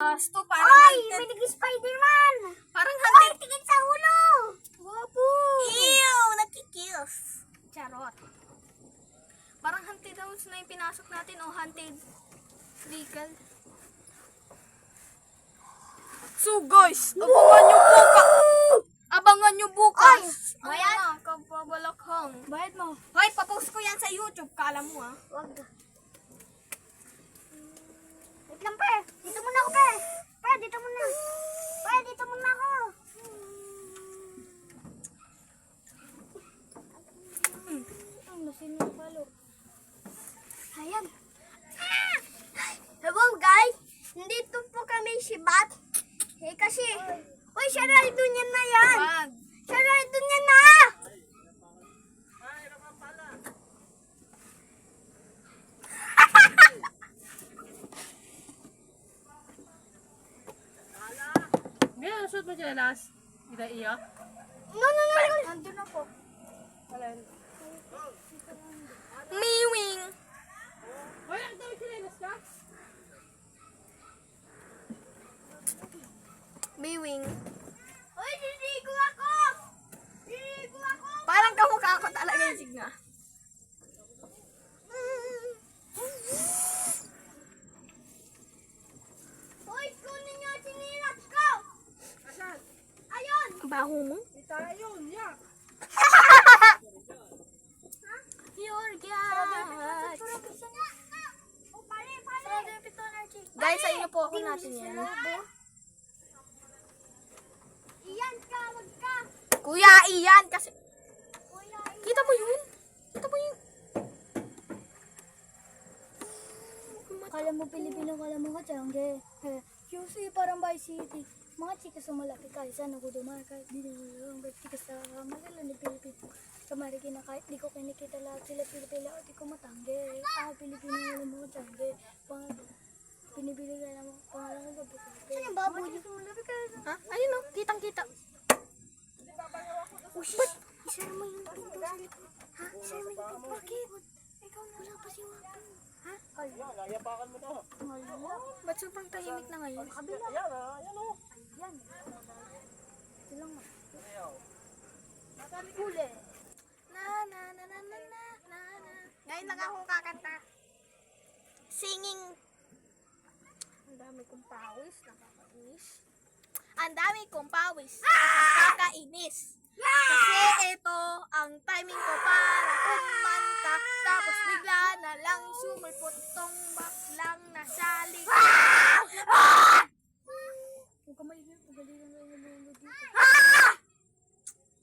Gusto, parang Oy! May nag-Spider-Man! Parang Oy! haunted. Tingin sa ulo! Wapo! Ew! Nakikills. Charot. Parang haunted house na yung pinasok natin o haunted legal. So guys, abangan nyo bukas. Abangan nyo bukas. Ang Bayad? mga kababalakhang. Bayad mo. Hoy, papost ko yan sa YouTube. Kala mo ah. Wag. Wait lang, pe. Dito muna ako, pe. Pe, dito muna. Pe, dito muna ako. Ang lasin ng palo. Ayan. Ah! Hello, guys. Nandito po kami si Bat. Eh, kasi... Uy, siya rider niya na yan. Siya rider niya na. Ngayon, shoot mo dyan last. Ida iya. No, no, no, no. Nandun ako. Miwing. Hoy, ang dami chinelas Miwing. Uy, niligo ako! Niligo ako! Parang kamukha ko talaga yung signa. Uy, kunin niyo ang sinilas ko! Asan? Ayun! Baho mo? Ita yun, yak. Your pare! Guys, sa inyo po ako natin yan. Iyan ka, wag ka! Kuya, iyan kasi... Kuya, Kita mo yun? Kita mo yun? Kala mo Pilipino, kala mo ka Tiangge. Eh, QC parang Vice City. Mga chika sa malaki kahit saan ako dumar kahit di na lang kahit chika sa magalan ni Pilipino. Sa Marikina kahit di ko kinikita lahat sila Pilipino at di ko matangge. Ako Pilipino wala mo tangge. Pang pinibili ka naman pangalan gabi ko. Saan yung baboy? Ha? Ayun o. Oh, shit! Isara mo yung pinto sa likod. Ha? Isara mo yung pinto. Bakit? Ikaw na wala pa si Wapo. Ha? Kaya, nayapakan mo na. Wala. Ba't sobrang tahimik na ngayon? Kabila. Ayan ah, ayan o. Ayan. Ito lang ah. Huli. Na, na, na, na, na, na, na, na. Ngayon lang ako kakanta. Singing. Ang dami kong pawis. Nakakainis. Ang dami kong pawis. Nakakainis. Kasi ito ang timing ko para kumanta. Tapos bigla na lang sumulpot tong baklang nasa likod. Huwag ka maingay. Pagalitan na yung mga dito.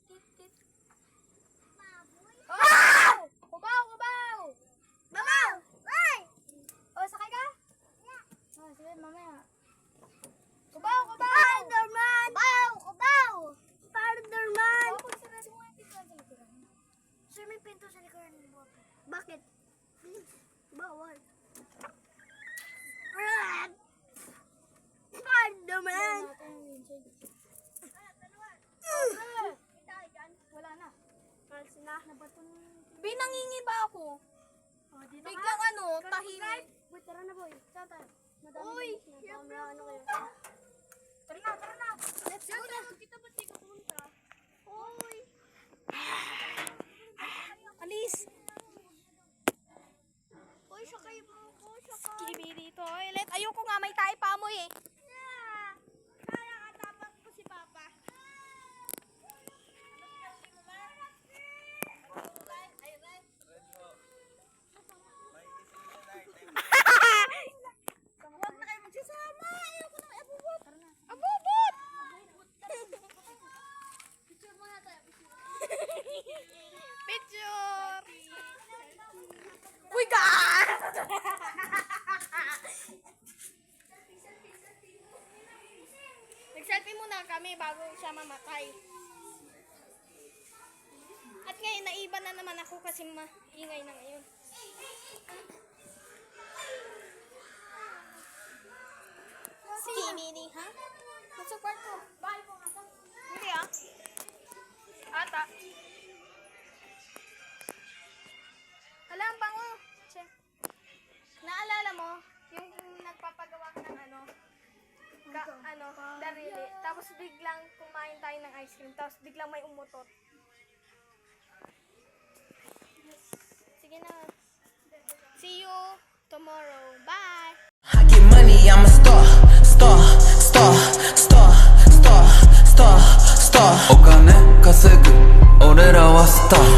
Tit, tit. Oh! Kubaw! Kubaw! Mamaw! Ay! O, sakay ka? Ah, sige, mamaya. Kubaw! Kubaw! Spider-Man! Kubaw! Kubaw! Spider-Man! Kubaw, sarado mo yung pinto sa likuran. Sir, may pinto sa likuran ng Wapo. Bakit? Bawal. Red! Spider-Man! Wala na. Kalsi na. Nabato ng... Binangingiba ako. Oh, dito Biglang ano, tahimik. Boy, tara na boy. Saan tayo? Madami Uy, na ano kayo. Tara na, tara na. Let's go na. Kita di ka pumunta? Uy. Alis. Uy, sakay mo ako. Sakay. Kibiri toilet. Ayoko nga may tayo pa mo eh. Kaya katapak ko si Papa. Huwag na kayo magsasama. Ayoko na abubot. Abubot! Picture muna tayo. Picture! Uy, God! Nag-selfie muna kami bago siya mamatay. At ngayon, naiba na naman ako kasi maingay na ngayon. Si Mini, ha? Nasa kwarto. ano, darili. Tapos biglang kumain tayo ng ice cream. Tapos biglang may umutot. Sige na. See you tomorrow. Bye! I get money, I'm a star, star, star, star, star, star, star. お金稼ぐ俺らはスター